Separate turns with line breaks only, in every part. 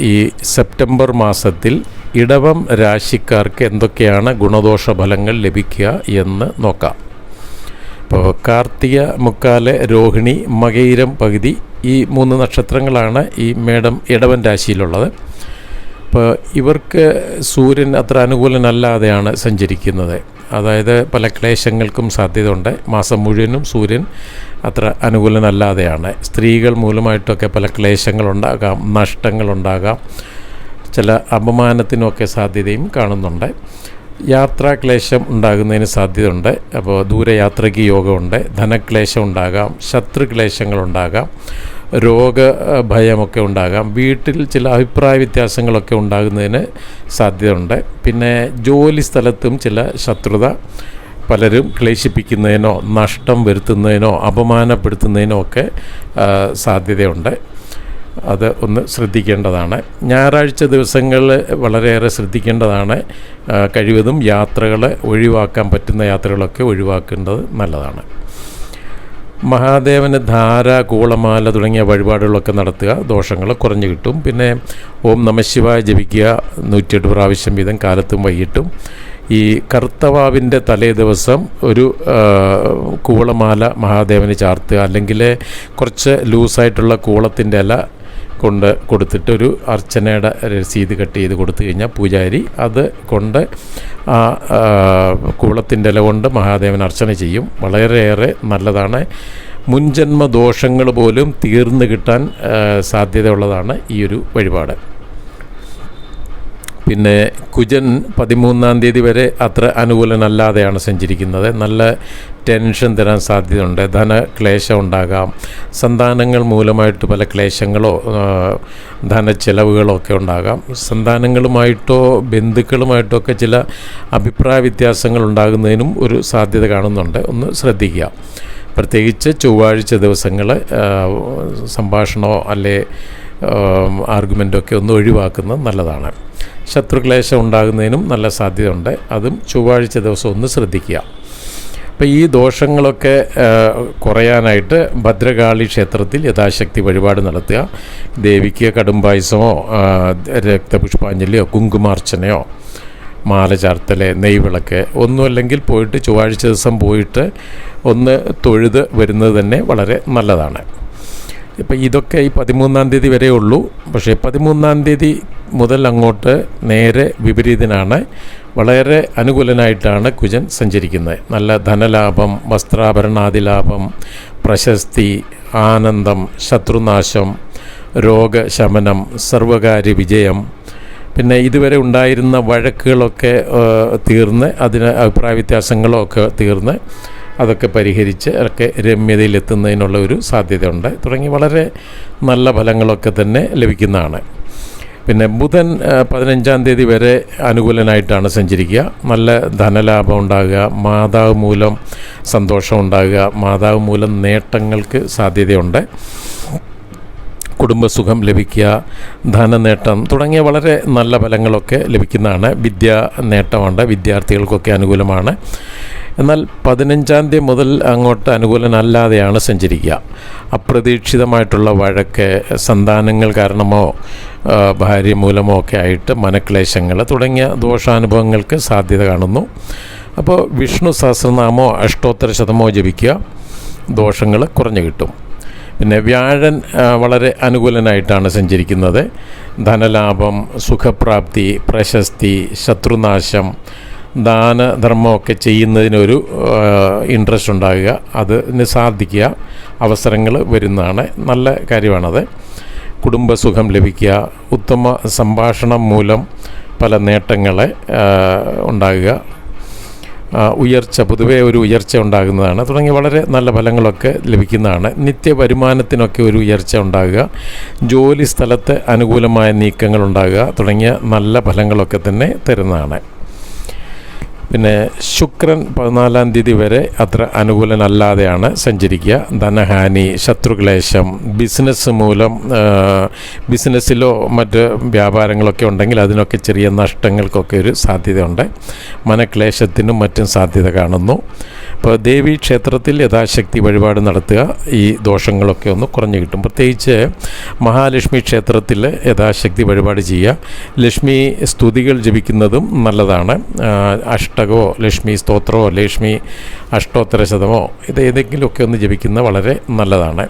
ഈ സെപ്റ്റംബർ മാസത്തിൽ ഇടവം രാശിക്കാർക്ക് എന്തൊക്കെയാണ് ഗുണദോഷ ഫലങ്ങൾ ലഭിക്കുക എന്ന് നോക്കാം. ഇപ്പോൾ കാർത്തിക മുക്കാലെ രോഹിണി മകയിരം പകുതി ഈ മൂന്ന് നക്ഷത്രങ്ങളാണ് ഈ മേടം ഇടവൻ രാശിയിലുള്ളത്. ഇപ്പോൾ ഇവർക്ക് സൂര്യൻ അത്ര അനുകൂലനല്ലാതെയാണ് സഞ്ചരിക്കുന്നത്. അതായത് പല ക്ലേശങ്ങൾക്കും സാധ്യത ഉണ്ട് മാസം മുഴുവനും സൂര്യൻ അത്ര അനുകൂലനല്ലാതെയാണ്. സ്ത്രീകൾ മൂലമായിട്ടൊക്കെ പല ക്ലേശങ്ങളുണ്ടാകാം നഷ്ടങ്ങളുണ്ടാകാം ചില അപമാനത്തിനൊക്കെ സാധ്യതയും കാണുന്നുണ്ട്. യാത്രാക്ലേശം ഉണ്ടാകുന്നതിന് സാധ്യതയുണ്ട്. അപ്പോൾ ദൂരയാത്രയ്ക്ക് യോഗമുണ്ട്. ധനക്ലേശം ഉണ്ടാകാം ശത്രുക്ലേശങ്ങളുണ്ടാകാം രോഗ ഭയമൊക്കെ ഉണ്ടാകാം. വീട്ടിൽ ചില അഭിപ്രായ വ്യത്യാസങ്ങളൊക്കെ ഉണ്ടാകുന്നതിന് സാധ്യതയുണ്ട്. പിന്നെ ജോലി സ്ഥലത്തും ചില ശത്രുത പലരും ക്ലേശിപ്പിക്കുന്നതിനോ നഷ്ടം വരുത്തുന്നതിനോ അപമാനപ്പെടുത്തുന്നതിനോ ഒക്കെ സാധ്യതയുണ്ട്. അത് ഒന്ന് ശ്രദ്ധിക്കേണ്ടതാണ്. ഞായറാഴ്ച ദിവസങ്ങളിൽ വളരെയേറെ ശ്രദ്ധിക്കേണ്ടതാണ്. കഴിവതും യാത്രകൾ ഒഴിവാക്കാൻ പറ്റുന്ന യാത്രകളൊക്കെ ഒഴിവാക്കേണ്ടത് നല്ലതാണ്. മഹാദേവന് ധാര കൂളമാല തുടങ്ങിയ വഴിപാടുകളൊക്കെ നടത്തുക. ദോഷങ്ങൾ കുറഞ്ഞു കിട്ടും. പിന്നെ ഓം നമശിവായ ജപിക്കുക. നൂറ്റിയെട്ട് പ്രാവശ്യം വീതം കാലത്തും വൈകിട്ടും. ഈ കർത്തവാവിന്റെ തലേ ദിവസം ഒരു കൂളമാല മഹാദേവന് ചാർത്തുക. അല്ലെങ്കിൽ കുറച്ച് ലൂസായിട്ടുള്ള കൂളത്തിന്റെ ഇല കൊണ്ട് കൊടുത്തിട്ട് ഒരു അർച്ചനയുടെ രസീത് കട്ട് ചെയ്ത് കൊടുത്തു കഴിഞ്ഞാൽ പൂജാരി അത് കൊണ്ട് ആ കൂളത്തിന്റെ ഇല കൊണ്ട് മഹാദേവൻ അർച്ചന ചെയ്യും. വളരെയേറെ നല്ലതാണ്. മുൻജന്മ ദോഷങ്ങൾ പോലും തീർന്നു കിട്ടാൻ സാധ്യതയുള്ളതാണ് ഈ ഒരു വഴിപാട്. പിന്നെ കുജൻ പതിമൂന്നാം തീയതി വരെ അത്ര അനുകൂലനല്ലാതെയാണ് സഞ്ചരിക്കുന്നത്. നല്ല ടെൻഷൻ തരാൻ സാധ്യതയുണ്ട്. ധനക്ലേശം ഉണ്ടാകാം. സന്താനങ്ങൾ മൂലമായിട്ട് പല ക്ലേശങ്ങളോ ധന ധനച്ചെലവുകളോ ഒക്കെ ഉണ്ടാകാം. സന്താനങ്ങളുമായിട്ടോ ബന്ധുക്കളുമായിട്ടോ ഒക്കെ ചില അഭിപ്രായ വ്യത്യാസങ്ങൾ ഉണ്ടാകുന്നതിനും ഒരു സാധ്യത കാണുന്നുണ്ട്. ഒന്ന് ശ്രദ്ധിക്കുക. പ്രത്യേകിച്ച് ചൊവ്വാഴ്ച ദിവസങ്ങൾ സംഭാഷണമോ അല്ലെ ആർഗ്യുമെന്റൊക്കെ ഒന്ന് ഒഴിവാക്കുന്നത് നല്ലതാണ്. ശത്രുക്ലേശം ഉണ്ടാകുന്നതിനും നല്ല സാധ്യതയുണ്ട്. അതും ചൊവ്വാഴ്ച ദിവസം ഒന്ന് ശ്രദ്ധിക്കുക. അപ്പോൾ ഈ ദോഷങ്ങളൊക്കെ കുറയാനായിട്ട് ഭദ്രകാളി ക്ഷേത്രത്തിൽ യഥാശക്തി വഴിപാട് നടത്തുക. ദേവിക്ക് കടുംപായസമോ രക്തപുഷ്പാഞ്ജലിയോ കുങ്കുമാർച്ചനയോ മാല ചാർത്തൽ നെയ്വിളക്ക് ഒന്നുമല്ലെങ്കിൽ പോയിട്ട് ചൊവ്വാഴ്ച ദിവസം പോയിട്ട് ഒന്ന് തൊഴുത് വരുന്നത് തന്നെ വളരെ നല്ലതാണ്. ഇപ്പം ഇതൊക്കെ ഈ പതിമൂന്നാം തീയതി വരെ ഉള്ളൂ പക്ഷേ പതിമൂന്നാം തീയതി മുതൽ അങ്ങോട്ട് നേരെ വിപരീതനാണ്. വളരെ അനുകൂലനായിട്ടാണ് കുജൻ സഞ്ചരിക്കുന്നത്. നല്ല ധനലാഭം വസ്ത്രാഭരണാദി ലാഭം പ്രശസ്തി ആനന്ദം ശത്രുനാശം രോഗശമനം സർവകാര്യ വിജയം. പിന്നെ ഇതുവരെ ഉണ്ടായിരുന്ന വഴക്കുകളൊക്കെ തീർന്ന് അതിന് അഭിപ്രായ വ്യത്യാസങ്ങളൊക്കെ തീർന്ന് അതൊക്കെ പരിഹരിച്ച് ഒക്കെ രമ്യതയിലെത്തുന്നതിനുള്ള ഒരു സാധ്യതയുണ്ട്. തുടങ്ങി വളരെ നല്ല ഫലങ്ങളൊക്കെ തന്നെ ലഭിക്കുന്നതാണ്. പിന്നെ ബുധൻ പതിനഞ്ചാം തീയതി വരെ അനുകൂലനായിട്ടാണ് സഞ്ചരിക്കുക. നല്ല ധനലാഭം ഉണ്ടാകുക മാതാവ് മൂലം സന്തോഷം ഉണ്ടാകുക മാതാവ് മൂലം നേട്ടങ്ങൾക്ക് സാധ്യതയുണ്ട്. കുടുംബസുഖം ലഭിക്കുക ധനനേട്ടം തുടങ്ങിയ വളരെ നല്ല ഫലങ്ങളൊക്കെ ലഭിക്കുന്നതാണ് വിദ്യാ നേട്ടമുണ്ട് വിദ്യാർത്ഥികൾക്കൊക്കെ അനുകൂലമാണ്. എന്നാൽ പതിനഞ്ചാം തീയതി മുതൽ അങ്ങോട്ട് അനുകൂലനല്ലാതെയാണ് സഞ്ചരിക്കുക. അപ്രതീക്ഷിതമായിട്ടുള്ള വഴക്ക് സന്താനങ്ങൾ കാരണമോ ഭാര്യ മൂലമോ ഒക്കെ ആയിട്ട് മനക്ലേശങ്ങൾ തുടങ്ങിയ ദോഷാനുഭവങ്ങൾക്ക് സാധ്യത കാണുന്നു. അപ്പോൾ വിഷ്ണു സഹസ്രനാമോ അഷ്ടോത്തര ശതമോ ജപിക്കുക ദോഷങ്ങൾ കുറഞ്ഞു കിട്ടും. പിന്നെ വ്യാഴൻ വളരെ അനുകൂലനായിട്ടാണ് സഞ്ചരിക്കുന്നത്. ധനലാഭം സുഖപ്രാപ്തി പ്രശസ്തി ശത്രുനാശം ദാനധർമ്മമൊക്കെ ചെയ്യുന്നതിനൊരു ഇൻട്രസ്റ്റ് ഉണ്ടാകുക. അതിന് സാധിക്കുക അവസരങ്ങൾ വരുന്നതാണ്. നല്ല കാര്യമാണത്. കുടുംബസുഖം ലഭിക്കുക. ഉത്തമ സംഭാഷണം മൂലം പല നേട്ടങ്ങളെ ഉണ്ടാകുക. ഉയർച്ച പൊതുവേ ഒരു ഉയർച്ച ഉണ്ടാകുന്നതാണ്. തുടങ്ങി വളരെ നല്ല ഫലങ്ങളൊക്കെ ലഭിക്കുന്നതാണ്. നിത്യ വരുമാനത്തിനൊക്കെ ഒരു ഉയർച്ച ഉണ്ടാകുക. ജോലി സ്ഥലത്ത് അനുകൂലമായ നീക്കങ്ങൾ ഉണ്ടാകുക. തുടങ്ങിയ നല്ല ഫലങ്ങളൊക്കെ തന്നെ തരുന്നതാണ്. പിന്നെ ശുക്രൻ പതിനാലാം തീയതി വരെ അത്ര അനുകൂലനല്ലാതെയാണ് സഞ്ചരിക്കുക. ധനഹാനി ശത്രുക്ലേശം ബിസിനസ് മൂലം ബിസിനസ്സിലോ മറ്റ് വ്യാപാരങ്ങളൊക്കെ ഉണ്ടെങ്കിൽ അതിനൊക്കെ ചെറിയ നഷ്ടങ്ങൾക്കൊക്കെ ഒരു സാധ്യതയുണ്ട്. മനക്ലേശത്തിനും മറ്റും സാധ്യത കാണുന്നു. അപ്പോൾ ദേവി ക്ഷേത്രത്തിൽ യഥാശക്തി വഴിപാട് നടത്തുക. ഈ ദോഷങ്ങളൊക്കെ ഒന്ന് കുറഞ്ഞു കിട്ടും. പ്രത്യേകിച്ച് മഹാലക്ഷ്മി ക്ഷേത്രത്തിൽ യഥാശക്തി വഴിപാട് ചെയ്യുക. ലക്ഷ്മി സ്തുതികൾ ജപിക്കുന്നതും നല്ലതാണ്. അഷ്ടകോ ലക്ഷ്മി സ്തോത്രമോ ലക്ഷ്മി അഷ്ടോത്തര ശതമോ ഇത് ഏതെങ്കിലുമൊക്കെ ഒന്ന് ജപിക്കുന്നത് വളരെ നല്ലതാണ്.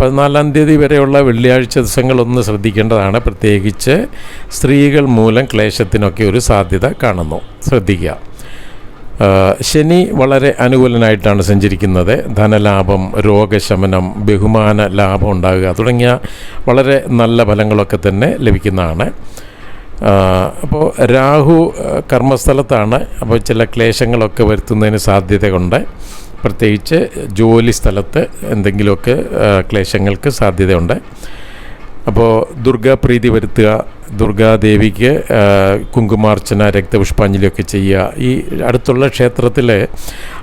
പതിനാലാം തീയതി വരെയുള്ള വെള്ളിയാഴ്ച ദിവസങ്ങളൊന്ന് ശ്രദ്ധിക്കേണ്ടതാണ്. പ്രത്യേകിച്ച് സ്ത്രീകൾ മൂലം ക്ലേശത്തിനൊക്കെ ഒരു സാധ്യത കാണുന്നു. ശ്രദ്ധിക്കുക. ശനി വളരെ അനുകൂലനായിട്ടാണ് സഞ്ചരിക്കുന്നത്. ധനലാഭം രോഗശമനം ബഹുമാന ലാഭം ഉണ്ടാകുക തുടങ്ങിയ വളരെ നല്ല ഫലങ്ങളൊക്കെ തന്നെ ലഭിക്കുന്നതാണ്. അപ്പോൾ രാഹു കർമ്മസ്ഥലത്താണ്. അപ്പോൾ ചില ക്ലേശങ്ങളൊക്കെ വരുത്തുന്നതിന് സാധ്യതയുണ്ട്. പ്രത്യേകിച്ച് ജോലി സ്ഥലത്ത് എന്തെങ്കിലുമൊക്കെ ക്ലേശങ്ങൾക്ക് സാധ്യതയുണ്ട്. അപ്പോൾ ദുർഗാപ്രീതി വരുത്തുക ദുർഗാദേവിക്ക് കുങ്കുമാർച്ചന രക്തപുഷ്പാഞ്ജലിയൊക്കെ ചെയ്യുക. ഈ അടുത്തുള്ള ക്ഷേത്രത്തിലെ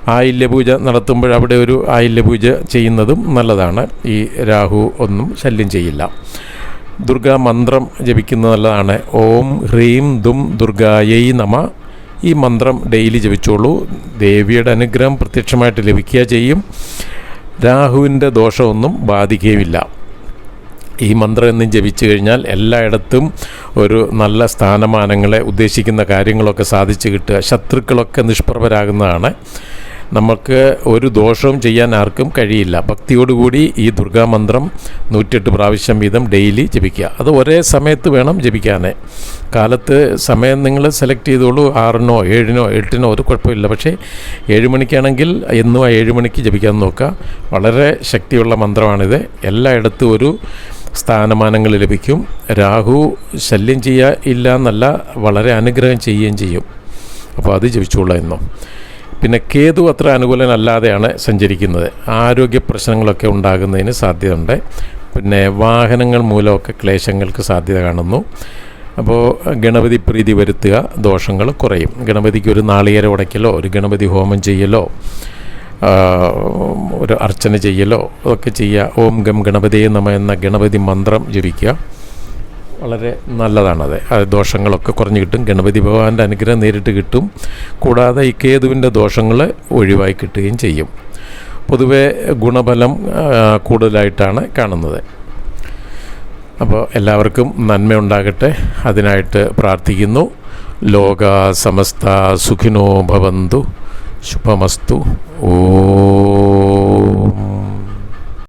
ആയില്യപൂജ നടത്തുമ്പോൾ അവിടെ ഒരു ആയില്യപൂജ ചെയ്യുന്നതും നല്ലതാണ്. ഈ രാഹു ഒന്നും ശല്യം ചെയ്യില്ല. ദുർഗാ മന്ത്രം ജപിക്കുന്നത് നല്ലതാണ്. ഓം ഹ്രീം ദും ദുർഗായൈ നമ. ഈ മന്ത്രം ഡെയിലി ജപിച്ചോളൂ. ദേവിയുടെ അനുഗ്രഹം പ്രത്യക്ഷമായിട്ട് ലഭിക്കുക ചെയ്യും. രാഹുവിന്റെ ദോഷമൊന്നും ബാധിക്കുകയുമില്ല. ഈ മന്ത്രം എന്നും ജപിച്ചു കഴിഞ്ഞാൽ എല്ലായിടത്തും ഒരു നല്ല സ്ഥാനമാനങ്ങളെ ഉദ്ദേശിക്കുന്ന കാര്യങ്ങളൊക്കെ സാധിച്ചു കിട്ടുക. ശത്രുക്കളൊക്കെ നിഷ്പ്രഭരാകുന്നതാണ്. നമുക്ക് ഒരു ദോഷവും ചെയ്യാൻ ആർക്കും കഴിയില്ല. ഭക്തിയോടുകൂടി ഈ ദുർഗാമന്ത്രം നൂറ്റെട്ട് പ്രാവശ്യം വീതം ഡെയിലി ജപിക്കുക. അത് ഒരേ സമയത്ത് വേണം ജപിക്കാനേ. കാലത്ത് സമയം നിങ്ങൾ സെലക്ട് ചെയ്തോളൂ. ആറിനോ ഏഴിനോ എട്ടിനോ ഒരു കുഴപ്പമില്ല. പക്ഷേ ഏഴ് മണിക്കാണെങ്കിൽ എന്നും ആ ഏഴ് മണിക്ക് ജപിക്കാൻ നോക്കുക. വളരെ ശക്തിയുള്ള മന്ത്രമാണിത്. എല്ലായിടത്തും ഒരു സ്ഥാനമാനങ്ങൾ ലഭിക്കും. രാഹു ശല്യം ചെയ്യുക ഇല്ല എന്നല്ല വളരെ അനുഗ്രഹം ചെയ്യുകയും ചെയ്യും. അപ്പോൾ അത് ജപിച്ചോളാം എന്നും. പിന്നെ കേതു അത്ര അനുകൂലനല്ലാതെയാണ് സഞ്ചരിക്കുന്നത്. ആരോഗ്യ പ്രശ്നങ്ങളൊക്കെ ഉണ്ടാകുന്നതിന് സാധ്യതയുണ്ട്. പിന്നെ വാഹനങ്ങൾ മൂലമൊക്കെ ക്ലേശങ്ങൾക്ക് സാധ്യത കാണുന്നു. അപ്പോൾ ഗണപതി പ്രീതി വരുത്തുക ദോഷങ്ങൾ കുറയും. ഗണപതിക്ക് ഒരു നാളികേര ഉടയ്ക്കലോ ഒരു ഗണപതി ഹോമം ചെയ്യലോ ഒരു അർച്ചന ചെയ്യലോ ഒക്കെ ചെയ്യുക ഓം ഗം ഗണപതി നമ എന്ന ഗണപതി മന്ത്രം ജപിക്കുക. വളരെ നല്ലതാണത് അത്. ദോഷങ്ങളൊക്കെ കുറഞ്ഞു കിട്ടും. ഗണപതി ഭഗവാന്റെ അനുഗ്രഹം നേരിട്ട് കിട്ടും. കൂടാതെ ഈ കേതുവിന്റെ ദോഷങ്ങൾ ഒഴിവായി കിട്ടുകയും ചെയ്യും. പൊതുവെ ഗുണഫലം കൂടുതലായിട്ടാണ് കാണുന്നത്. അപ്പോൾ എല്ലാവർക്കും നന്മയുണ്ടാകട്ടെ അതിനായിട്ട് പ്രാർത്ഥിക്കുന്നു. ലോക സമസ്ത സുഖിനോ ഭവന്തു. Shubhamastu. Om.